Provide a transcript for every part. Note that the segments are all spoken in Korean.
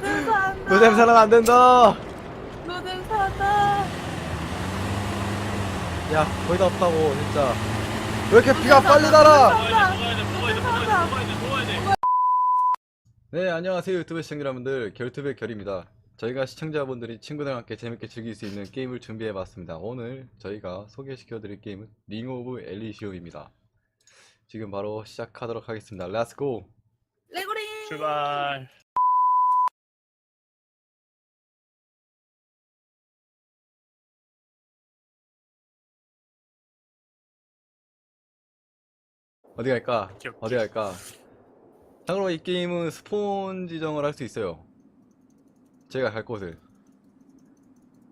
노잼 산다. 노잼 사랑 안 된다. 노잼 산다. 야 거의 다 없다고 진짜. 왜 이렇게 비가 빨리 달아? 산다. 먹어야 돼, 먹어야 돼, 먹어야 돼, 먹어야 돼, 먹어야 돼, 먹어야 돼. 네 안녕하세요 유튜브 시청자 여러분들 결투의 결입니다. 저희가 시청자분들이 친구들과 함께 재밌게 즐길 수 있는 게임을 준비해봤습니다. 오늘 저희가 소개시켜드릴 게임은 링 오브 엘리시움입니다. 지금 바로 시작하도록 하겠습니다. 렛츠고! 레고링. 출발. 어디 갈까? 오케이, 오케이. 어디 갈까? 참고로 이 게임은 스폰 지정을 할 수 있어요. 제가 갈 곳을.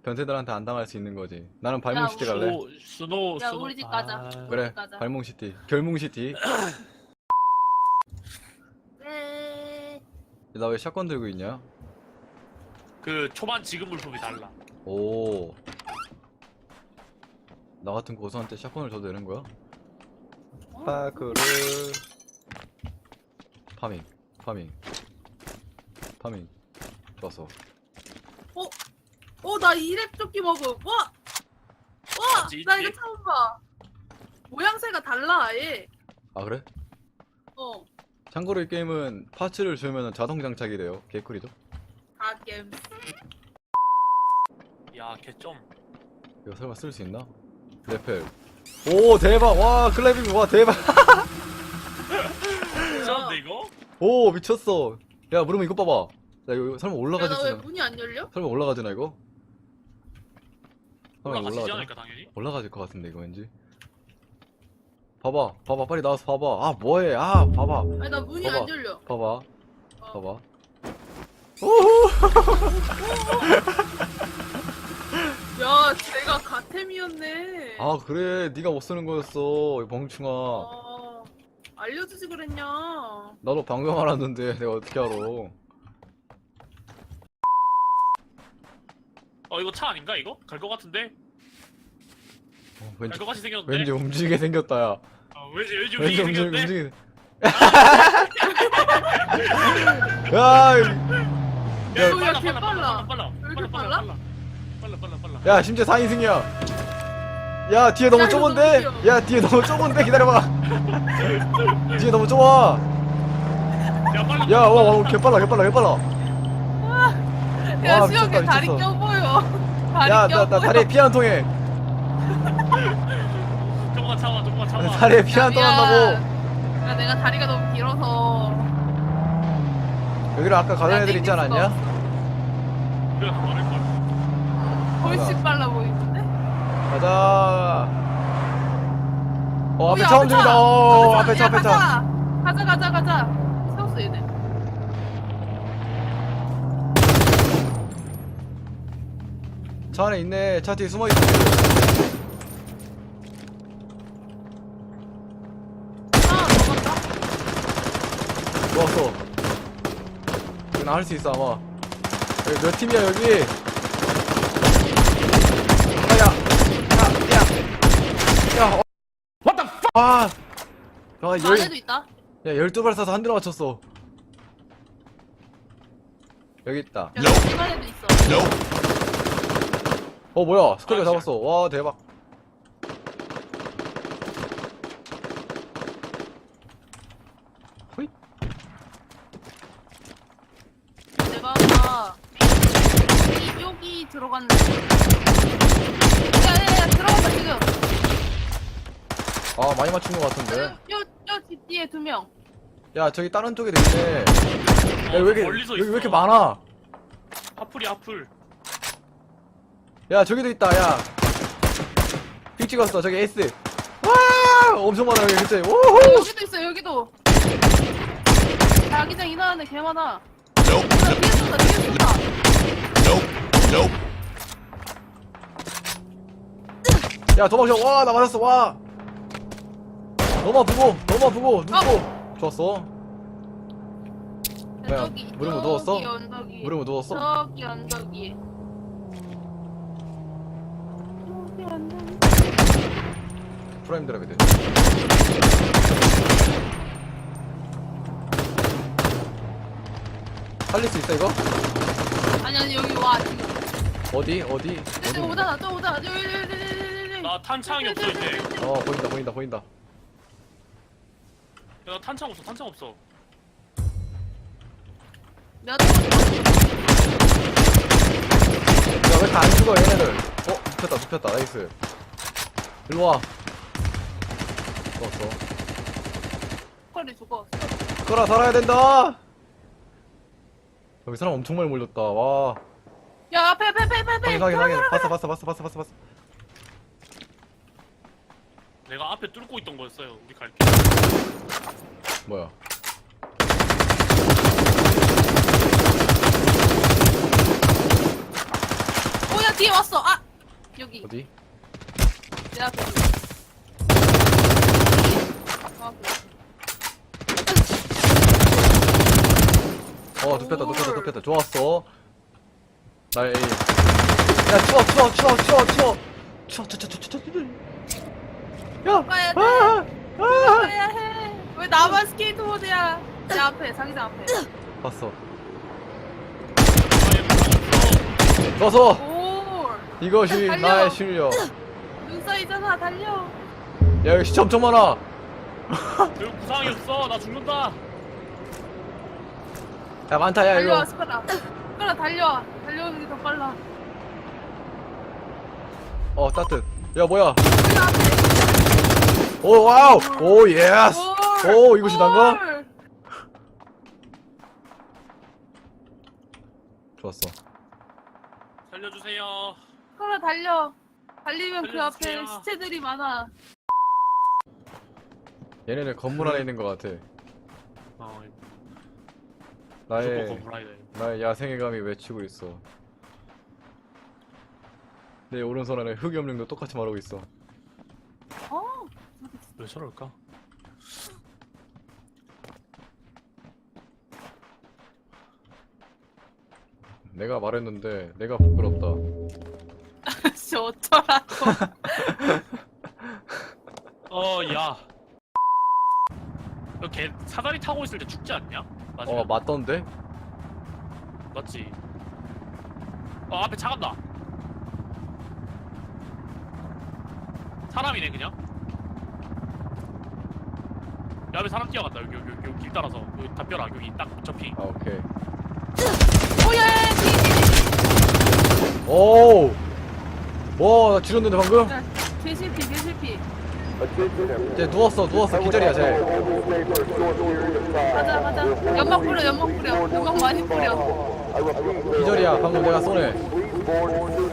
변태들한테 안 당할 수 있는 거지. 나는 발몽시티 갈래. 스노, 스노, 야, 스노. 우리 집 가자. 아, 그래, 가자. 발몽시티. 결몽시티. 네. 나 왜 샷건 들고 있냐? 그 초반 지금 물품이 달라. 오. 나 같은 고수한테 샷건을 줘도 되는 거야? 어? 파크를 파밍, 파밍, 파밍. 좋았어. 어, 나 이랩 조끼 먹음. 와. 와, 맞지, 나 이거 있지? 처음 봐. 모양새가 달라 아예. 아 그래? 어. 참고로 이 게임은 파츠를 주면 자동 장착이 돼요. 개꿀이죠? 다 게임. 야, 개점. 이거 설마 쓸 수 있나? 레펠. 오 대박! 와 클라이밍 와 대박! 미쳤는데 이거? 오 미쳤어. 야 무릎 이거 봐봐. 나 이거 설마 야, 올라가지 않나? 문이 안 열려? 설마 올라가지나 이거? 설마 올라가시지 올라가지나? 않을까 당연히. 올라가질 것 같은데 이거 왠지. 봐봐, 봐봐, 빨리 나와서 봐봐. 아 뭐해? 아 봐봐, 아니, 나 문이 봐봐. 안 열려. 봐봐, 어. 봐봐. 오호! 야, 제가 가템이었네. 아 그래, 네가 못 쓰는 거였어, 이 멍충아. 어, 알려주지 그랬냐. 나도 방금 알았는데 내가 어떻게 알아? 어 이거 차 아닌가 이거? 갈 것 같은데? 어, 왠지 갈것 같이 생겼는데? 왠지 움직이게 생겼다, 야. 어, 왠지 왠지 왠지 움직이게 움직 생겼는데? 움직이. 야, 이- 야, 야, 빨라, 개 빨라, 빨라. 빨라, 왜 이렇게? 빨라, 빨라, 빨라. 야, 심지어 4인승이야. 야, 뒤에 너무 야, 이거 좁은데? 너무 귀여워. 야, 뒤에 너무 좁은데? 기다려봐. 뒤에 너무 좁아. 야, 빨라. 야, 와, 와, 개빨라, 개빨라, 개빨라. 야, 와, 수영이 미쳤다, 다리 미쳤어. 껴 보여. 다리 야, 껴 나, 보여. 다리에 피한 통에. 조금만 참아, 조금만 참아. 다리에 피한통 한다고. 야, 내가 다리가 너무 길어서. 여기로 아까 가던 야, 애들 있지 않았냐? 그래, 말할 걸. 훨씬 빨라 보이는데? 가자. 어, 앞에 야, 차 움직인다. 차! 어, 앞에 차, 야, 앞에 차. 가자. 가자, 가자. 세웠어, 얘네. 차 안에 있네. 차 뒤에 숨어 있어. 좋았어. 나 할 수 있어, 아마. 여기 몇 팀이야, 여기? 아, 야. 야, 야. 야, 어. What the fuck? 아. 아, 저 열, 안에도 있다. 야, 12발 쏴서 한 대로 맞췄어. 여기 있다. 야, 집 안에도 있어. 어, 뭐야. 스크류 아, 잡았어. 와, 대박. 호잇. 내가 아까 이- 여기 들어갔는데. 야, 야, 야, 들어갔다, 지금. 아, 많이 맞춘 것 같은데. 요, 요, 요 뒤에 두 명. 야, 저기 다른 쪽에도 있네. 야, 왜 이렇게, 멀리서 여기 왜 이렇게 있어. 많아? 하풀이 하풀. 야 저기도 있다 야. 픽 찍었어 저기 S. 와 엄청 많아 여기 그치? 오호. 여기도 있어, 여기도. 자기장 이나하네 개 많아. 야, 뒤에 쏜다, 뒤에 쏜다. 야 도망쳐 와나 맞았어 와. 너무 아프고 너무 아프고 눕고 좋았어. 야, 야, 저기, 물에 뭐 저기 누웠어? 언덕이. 뭐 누웠어? 저기 언덕이. 저기 언덕이. 프라임 드랍이 돼. 살릴 수 있어 이거? 아니 아니 여기 와 지금 어디 어디 저기 어디? 오잖아 저 오잖아 저기 저기 나 탄창이 없어 이제. 어 보인다 보인다 보인다. 야, 나 탄창 없어 탄창 없어. 내가 야왜 이렇게 안 죽어 얘네들? 어 눕혔다 눕혔다 나이스. 일로 와. 죽었어. 턱걸이 죽어 끌어 살아야 된다. 여기 사람 엄청 많이 몰렸다. 와. 야 앞에 앞에 앞에 앞에 앞에 확인 확인 확인. 봤어 봤어 봤어 봤어 봤어 봤어. 내가 앞에 뚫고 있던 거였어요. 우리 갈게. 뭐야? 오야 뒤에 왔어 아 여기 어디? 내 앞에 아. 어 눕혔다 눕혔다 눕혔다. 좋았어. 나의 에임. 야 추워 추워 추워 추워 추워. 추워 추워 추워 추워 추워. 야. 가야 돼. 아! 아! 가야 해. 왜 나만 스케이트보드야? 내 앞에, 자기장 앞에. 봤어. 오, 이것이 달려. 나의 실력. 눈 쌓이잖아, 달려. 야 여기 시체 엄청 많아. 여기 구상이 없어. 나 죽는다. 야 많다 야 이거. 달려와, 스카라. 스카라, 달려와. 달려오는 게 더 빨라. 어 따뜻. 야 뭐야? 앞에. 오 와우. 오 예스. 올, 오, 이것이 난가? 올. 좋았어. 살려주세요. 스카라, 달려. 달리면 그 앞에. 시체들이 많아. 얘네들 건물 안에 있는 것 같아. 어, 무조건 나의. 나의 야생의 감이 외치고 있어. 내 오른손 안에 흑염룡도 똑같이 말하고 있어. 어, 왜 저럴까? 내가 말했는데 내가 부끄럽다. 씨, 어쩌라고. 어, 야. 너걔 사다리 타고 있을 때 죽지 않냐? 맞아. 어 맞던데? 맞지. 어 앞에 차 간다. 사람이네 그냥. 야, 앞에 사람 뛰어간다 여기 여기 여기, 여기 길 따라서 여기 담벼락 여기 딱 접히. 아 오케이. 오, 야, 야, 뒤에, 뒤에. 오. 와, 나 지렸는데 방금? 야, 개실피, 개실피. 쟤 누웠어, 누웠어. 기절이야, 쟤. 가자, 가자. 연막 뿌려, 연막 뿌려. 연막 많이 뿌려. 기절이야. 방금 내가 쏘네.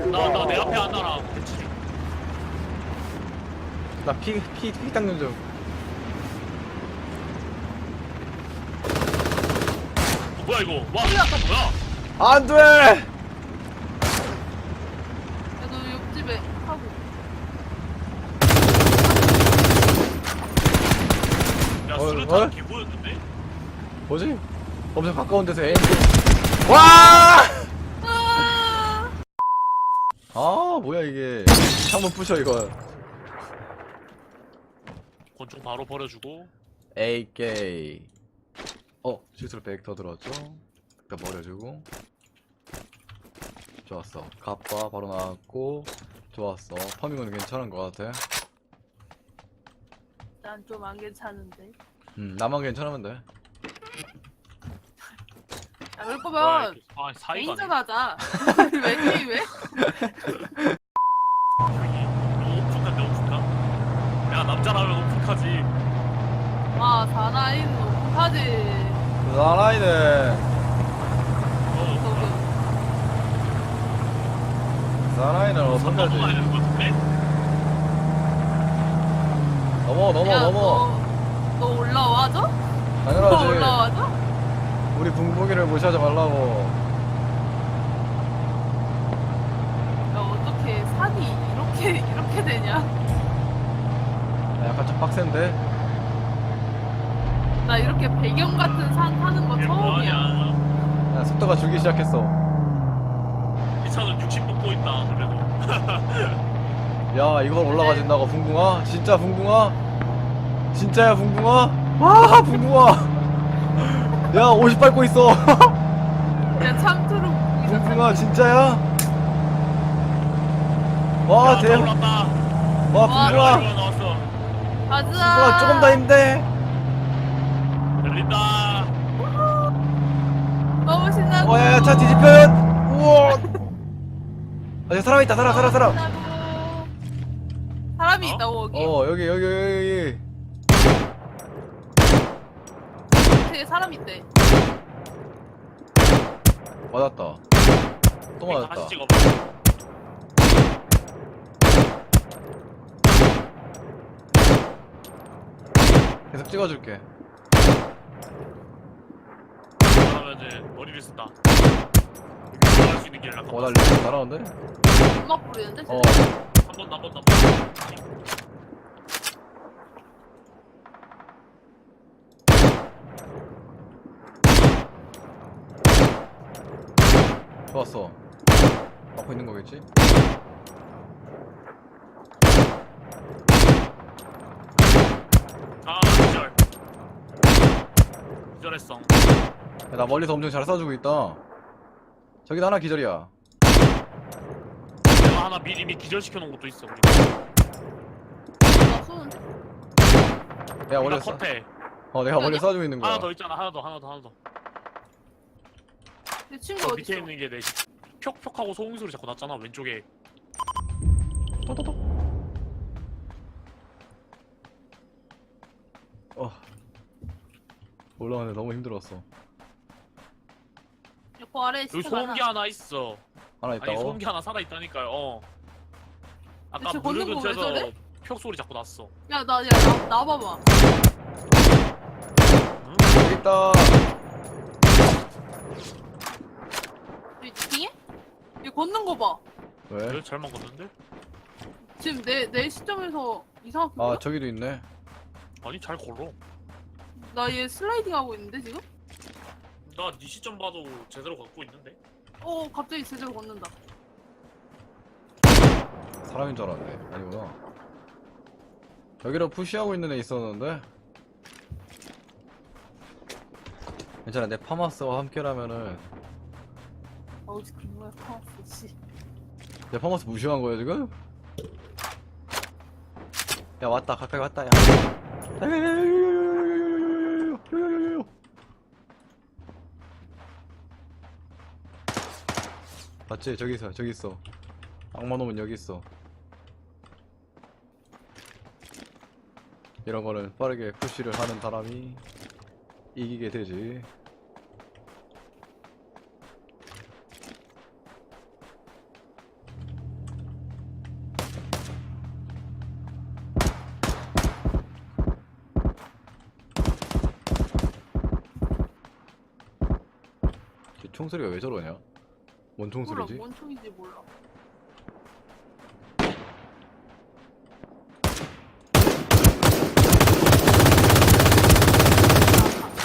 나나 내 앞에 하나랑 대치. 나 피, 피, 피 닦는 중. 뭐야 이거? 와 뭐야? 안 돼! 야, 너 옆집에 하고. 야 어, 수류탄 어? 개 보였는데? 뭐지? 엄청 가까운 데서 에임. 와! 아, 아, 뭐야, 이게. 창문 부셔, 이거. 권총 바로 버려주고. AK. 어, 실수로 100더 들어왔죠? 일단 버려주고. 좋았어. 갑바 바로 나왔고. 좋았어. 파밍은 괜찮은 것 같아. 난 좀 안 괜찮은데. 음, 나만 괜찮으면 돼. 야, 그럴 뭐야, 거면 이렇게. 아 사이가. 개인전 하자. 왜 게임해? 오픈한데 오픈가? 야 남자라면 오픈하지. 아, 사나인 오픈하지. 사나이네. 사나이는 같은데? 넘어, 넘어, 야, 넘어. 너, 너 올라와줘? 너 당연하지. 올라와줘? 우리 붕붕이를 무시하지 말라고. 야, 어떻게 산이 이렇게, 이렇게 되냐? 야, 약간 좀 빡센데? 나 이렇게 배경 같은 산 타는 거 처음이야. 뭐하냐? 야, 속도가 줄기 시작했어. 이 차는 60 먹고 있다 그래도. 야, 이걸 올라가진다고, 붕붕아? 진짜 붕붕아? 진짜야, 붕붕아? 와, 붕붕아! 야, 50 밟고 있어! 빙아 진짜야? 와 야, 대박 올랐다. 와 이거 나왔어. 가자. 빙아 조금 더 힘내 열린다. 너무 신나고. 와야야 차 뒤집혀요 우와 아 사람 있다 사람 사람 사람. 사람이 어? 있다고 여기. 어 여기 여기 여기 여기 되게 사람 있대. 맞았다 또 다시 맞았다 찍어. 계속 찍어줄게 그러면 이제 머리를 쓴다. 여기 올라갈 수 있는 길을 어 나가. 날 날아오는데? 음악 부리는데? 어 한번 한 번, 한 번. 좋았어 막고 있는 거겠지? 아, 기절. 기절했어. 야, 나 멀리서 엄청 잘 쏴주고 있다 저기도 하나 기절이야 내가 하나 미리 미 기절시켜 놓은 것도 있어. 우리. 나 쏘는데? 내가 우리가 쏴 컷해. 어 내가 멀리 쏴주고 있는 거야 하나 더 있잖아. 하나 더, 하나 더, 하나 더. 내 친구 저 어디 밑에 있어? 있는 게 내. 표,표 하고 소음 소리 자꾸 났잖아. 왼쪽에. 어 올라가는데 너무 힘들었어 여기 아래 여기 시체 소음기 많아. 하나 있어. 하나 아니 있다고? 소음기 하나 살아 있다니까요. 어. 아까 대체 무릎 걷는 거왜 근처에서 저래? 표 소리 자꾸 났어. 야, 나, 야, 나, 나와봐봐. 응? 여기 있다 여기 빙해? 얘 걷는 거 봐. 왜? 왜 잘만 걷는데? 지금 내, 내 시점에서 이상하게 아? 저기도 있네 아니 잘 걸어. 나얘 슬라이딩 하고 있는데, 지금? 나네 시점 봐도 제대로 걷고 있는데. 어, 갑자기 제대로 걷는다. 사람인 줄 알았네 아니구나 여기로 푸시하고 있는 애 있었는데 괜찮아 내 파마스와 함께라면은 어우, 지금 뭐야, 카오스, 씨. 내 파마스 무시한 거야 지금? 야 왔다 가까이 왔다 야 맞지? 저기 있어 저기 있어. 악마 놈은 여기 있어. 이런 거는 빠르게 푸시를 하는 사람이 이기게 되지. 쟤 총소리가 왜 저러냐? 뭔 몰라, 총소리지? 뭔 총인지 몰라.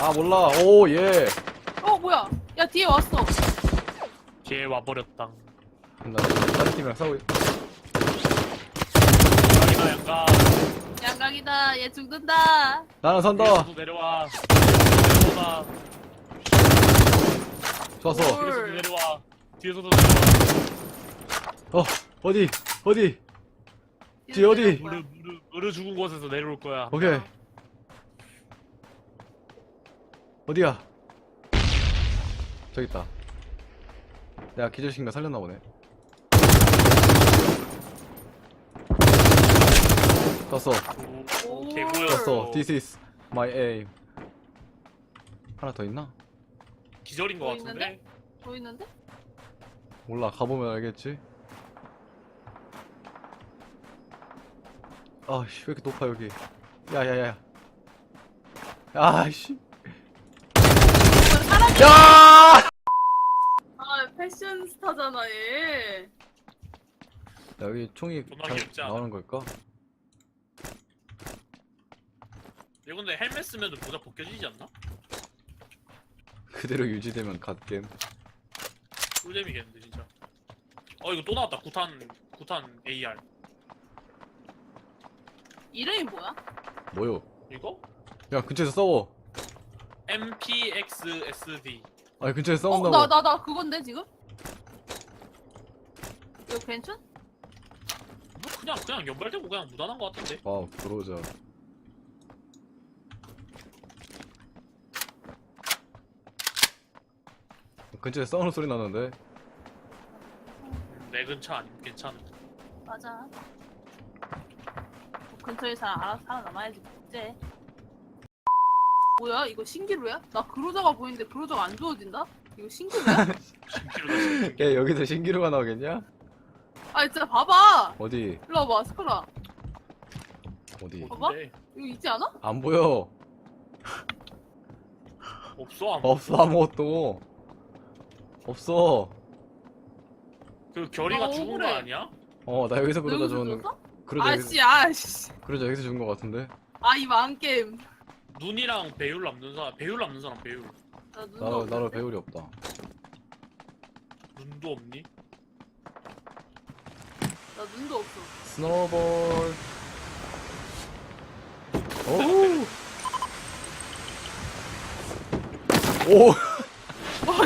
아 몰라 오예 어, 뭐야? 야, 뒤에 왔어. 뒤에 와버렸당. 나 다른 팀이랑 싸우고 있... 양이다 양가. 양각이다. 얘 죽는다. 나는 선다 뒤에서도 내려와. 내려와. 좋았어. 뒤에서도 내려와. 뒤에서도. 어 어디 어디 뒤에 어디? 으르 으르 으르 죽은 곳에서 내려올 거야. 오케이 어디야 저기 있다 내가 기절시킨 거 살렸나 보네 떴어 오, 오. 개구요. 떴어 this is my aim 하나 더 있나? 기절인 거 뭐 같은데. 있는데? 보이는데? 몰라 가보면 알겠지 아씨 왜 이렇게 높아 여기 야야야 아씨 야! 아, 패션 스타잖아, 얘. 여기 총이 않아? 나오는 걸까? 이거 근데 헬멧 쓰면 모자 벗겨지지 않나? 그대로 유지되면 갓겜 꿀잼이겠는데 진짜. 어 이거 또 나왔다. 구탄 구탄 AR. 이름이 뭐야? 뭐요? 이거? 야 근처에서 싸워 MPXSD. 아니 근처에서 어, 싸운다고 나, 나, 나 그건데, 지금? 이거 괜찮? 뭐 그냥 그냥 연발되고 그냥 무난한 거 같은데. 와우 들어오자 근처에 싸우는 소리 나는데 음, 내 근처 아니면 괜찮은. 맞아. 근처에 잘 알아서 살아남아야지. 이제. 뭐야? 이거 신기루야? 나 그로자가 보이는데 그로자가 안 주어진다? 이거 신기루야? 신기루다. 신기루. 야 여기서 신기루가 나오겠냐? 아 진짜 봐봐. 어디 일로 와봐 스카라. 어디 봐봐. 근데 이거 있지 않아? 안 보여 없어 아무. 없어 아무것도 없어 그 결이가 나 죽은 거 억울해. 아니야? 어 나 여기서 너 그러다 여기서 죽었는 죽었어? 그러자 여기서 아씨 아씨. 그러자 여기서 죽은 거 같은데 아이 망게임. 눈이랑 배율 남는 사람, 배율 남는 사람 배율. 나 눈도 나로 나로 없는데? 배울이 없다 눈도 없니? 나 눈도 없어. 스노볼 오우 오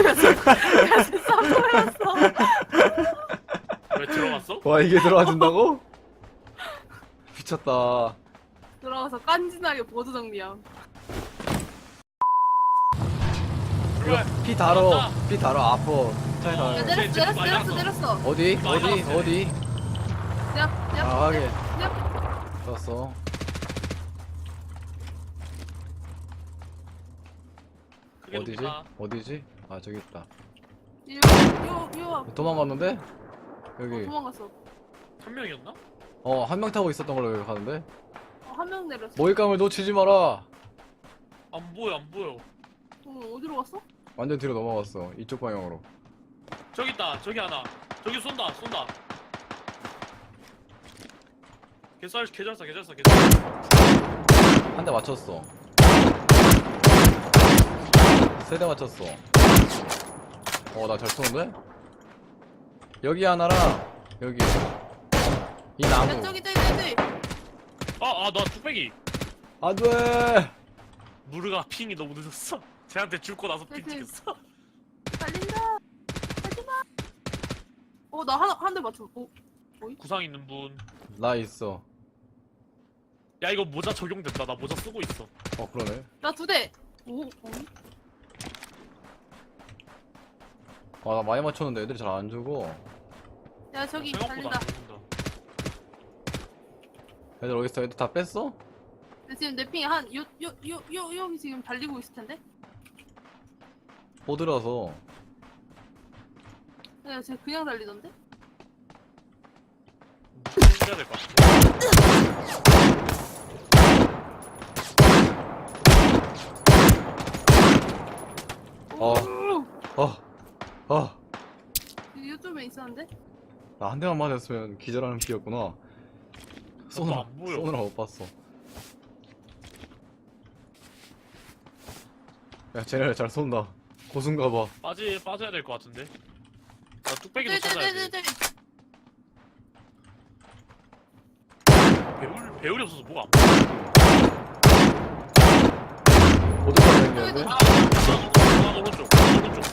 야 진짜 뭐였어? 왜 들어갔어? 와 이게 들어와준다고? 미쳤다 들어가서 깐진하게 보드. 이거 피 달어 피 달어 아파 차에 어. 야다 내렸어 쟤 내렸어 내렸어. 내렸어. 어디 많이 어디. 어디 야, 야, 아 하게 야. 좋았어 그게 어디지? 어디지 아 저기 있다 이거 이거 이거 도망갔는데 여기 어, 도망갔어. 한 명이었나? 어 한 명 타고 있었던 걸로 기억하는데 어, 한 명 내렸어. 모일감을 놓치지 마라 안 보여 안 보여. 어, 어디로 갔어? 완전 뒤로 넘어갔어 이쪽 방향으로 저기 있다 저기 하나. 저기 쏜다 쏜다. 개살 개잘싸 개잘싸 개잘. 한대 맞췄어 세 대 맞췄어 어 나 잘 쏘는데? 여기 하나랑 여기 이 나무 야 저기 저기 저기. 아 아 나 뚝배기. 안돼 무르가 핑이 너무 늦었어. 쟤한테 죽고 나서 핑 그치. 찍혔어. 달린다. 하지마. 어나 하나 한 대 맞췄어. 어, 구상 있는 분. 나 있어 야 이거 모자 적용된다. 나 모자 쓰고 있어. 어 그러네 나 두 대. 오, 어? 아 나 많이 맞췄는데 애들이 잘안 주고 야 저기 생각보다 달린다. 안 죽는다. 애들 어딨어 애들 다 뺐어? 근데 지금 내 핑이 한 요 요 요 요 여기 지금 달리고 있을 텐데. 뽀들어서 야, 쟤 그냥 달리던데? 해야 될 것 같아. 어. 오! 어 어. 요즘에 있었는데? 나 한 대만 맞았으면 기절하는 피였구나 쏘느라 안 보여. 쏘느라 못 봤어 야 쟤네 잘 쏜다 고순가 봐 빠지 빠져야 될 것 같은데. 나 뚝배기도 네, 찾아야 돼. 네네네네. 배울 배울이 없어서 뭐가 안 보여. 어디서 생겼는데? 아, 아, 아, 오른쪽 오른쪽. 쟤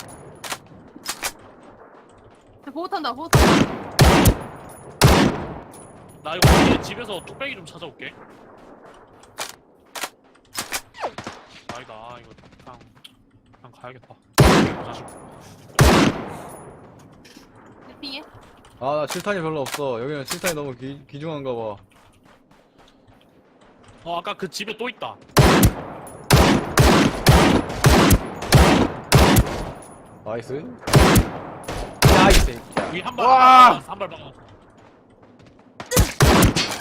보고 탄다, 보고 탄다. 나 이거 뒤에 집에서 뚝배기 좀 찾아올게. 아니다 이거 그냥 그냥 가야겠다. 자식. 내 핑에. 아나 칠탄이 별로 없어 여기는 칠탄이 너무 기, 귀중한가 봐 어 아까 그 집에 또 있다. 나이스 새끼야 여기 한발 와! 한발 박아.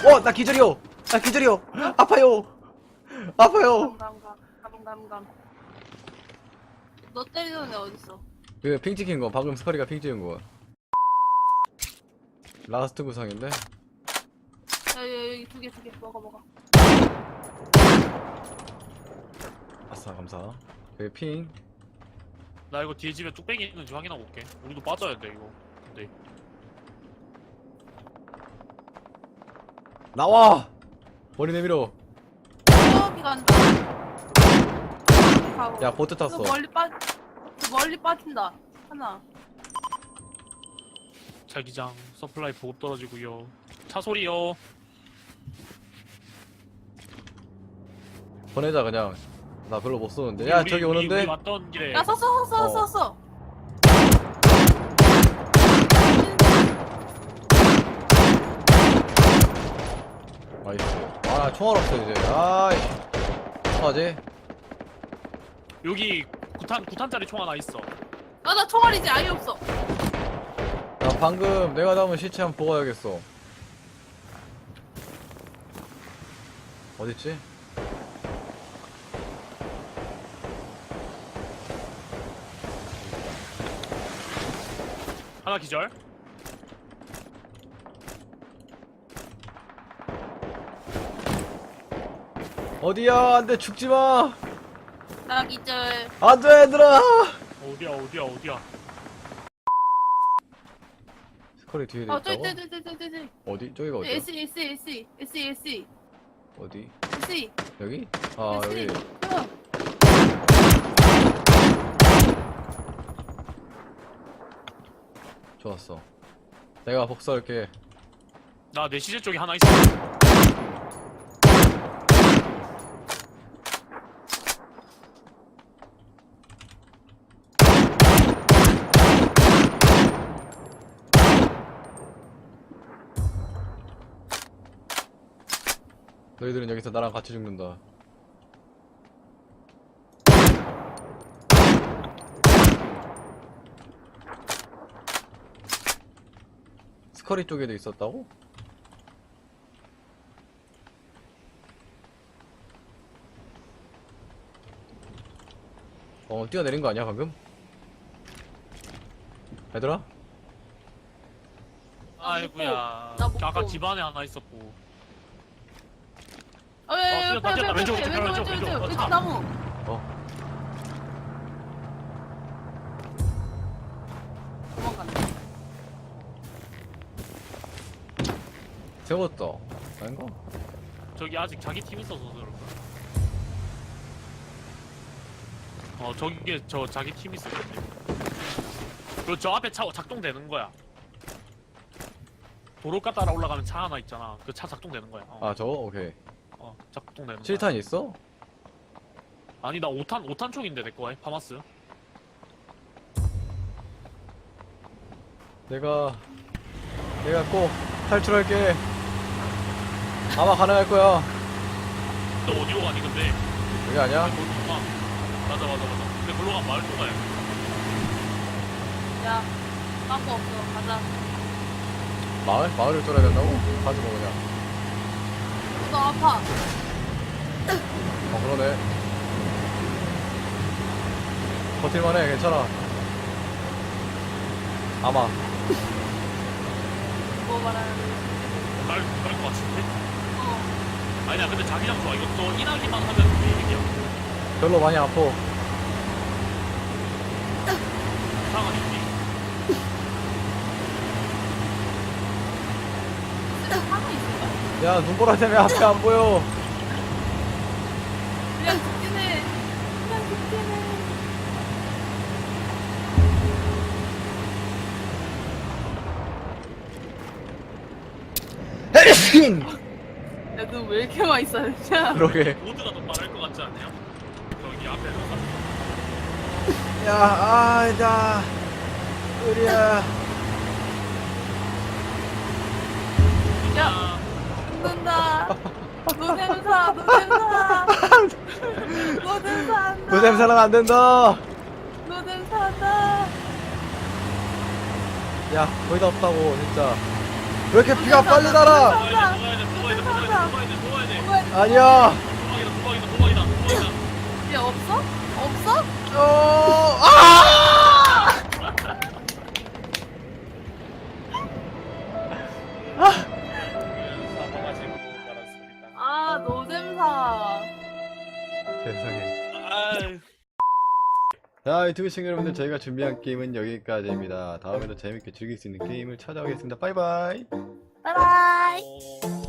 어! 나 기절이요! 나 기절이요! 아파요! 아파요! 감감, 감, 감, 감. 너 때리던 애 어딨어? 그 핑 찍힌 거 방금 스파리가 핑 찍은 거 라스트 구상인데? 야, 야, 여기 두 개, 두 개. 먹어, 먹어. 아싸 감사 여기 핑나 이거 뒤에 집에 뚝배기 있는지 확인하고 올게. 우리도 빠져야 돼 이거. 근데 나와! 머리 내밀어 간다. 가고. 야 보트 탔어 저 멀리 빠, 저 멀리 빠진다. 하나. 자기장 서플라이 보급 떨어지고요. 차 소리요. 보내자 그냥 나 별로 못 쏘는데 야 우리- 저기 우리- 오는데 우리 왔던 길에 야 섰어 섰어 어. 섰어 나이스 아 총알 없어 이제 아이 어떡하지? 여기 구탄 구탄짜리 총 하나 있어. 아 나 총알이 이제 아예 없어 나 방금 내가 담은 시체 한번 보고 와야겠어 어딨지? 하나 기절. 어디야 안돼 죽지 마 나 기절 안돼 얘들아 어디야 어디야 어디야. 스컬이 뒤에 어 있다고? 저기 저기 저기 저기 저기 어디? 저기가 어디야? S S S S S 어디? S 여기? 아 여기 좋았어 내가 복수할게 나 내 시체 쪽에 하나 있어. 너희들은 여기서 나랑 같이 죽는다 스커리 쪽에도 있었다고? 어 뛰어내린 거 아니야 방금? 얘들아? 나못 아까 보. 집 안에 하나 있었고. 뛰었다, 뛰었다. 왼쪽, 왼쪽, 왼쪽, 왼쪽, 왼쪽. 왼쪽 차. 나무. 어. 세웠다 아닌가? 저기 아직 자기 팀 있어서 그런가? 어 저기에 저 자기 팀 있어 그리고 저 앞에 차 작동되는 거야 도로가 따라 올라가면 차 하나 있잖아 그 차 작동되는 거야 어, 아 저거? 오케이 어 작동되는 거야 7탄 있어? 아니 나 5탄 5탄 쪽인데 내 거야 파마스 내가 내가 꼭 탈출할게 아마 가능할 거야 너 어디로 가니 근데 여기 아니야? 가 맞아 맞아 맞아 근데 글로 가면 마을 또 가야 야, 깜고 없어. 가자. 마을? 마을을 뚫어야 된다고? 가지 뭐 그냥 너 아파. 어 그러네 버틸만해 괜찮아 아마 뭐 말하는 갈, 갈것 같은데? 어. 아니야 근데 자기장 좋아 이것도 인하기만 하면 게임이야 별로 많이 아파 상황 있니? 하나 있을까? 야 눈보라 때문에 앞에 안 보여 그냥 직진해. 그냥 직진해. 야, 너 왜 이렇게 많이 싸냐? 그러게 모드가 더 빠를 것 같지 않냐? 저기 앞에 야 아이다 으리야 야, 죽는다. 노잼사, 노잼사. 노잼사 한다. 노잼 사랑 안 된다 노잼사 한다. 야 거의 다 없다고 진짜 왜 이렇게 비가 빨리 날아? 도망가야 돼, 도망가야 자 유튜브 시청자 여러분들 저희가 준비한 게임은 여기까지입니다. 다음에도 재밌게 즐길 수 있는 게임을 찾아오겠습니다. 바이바이. 바이바이. 어...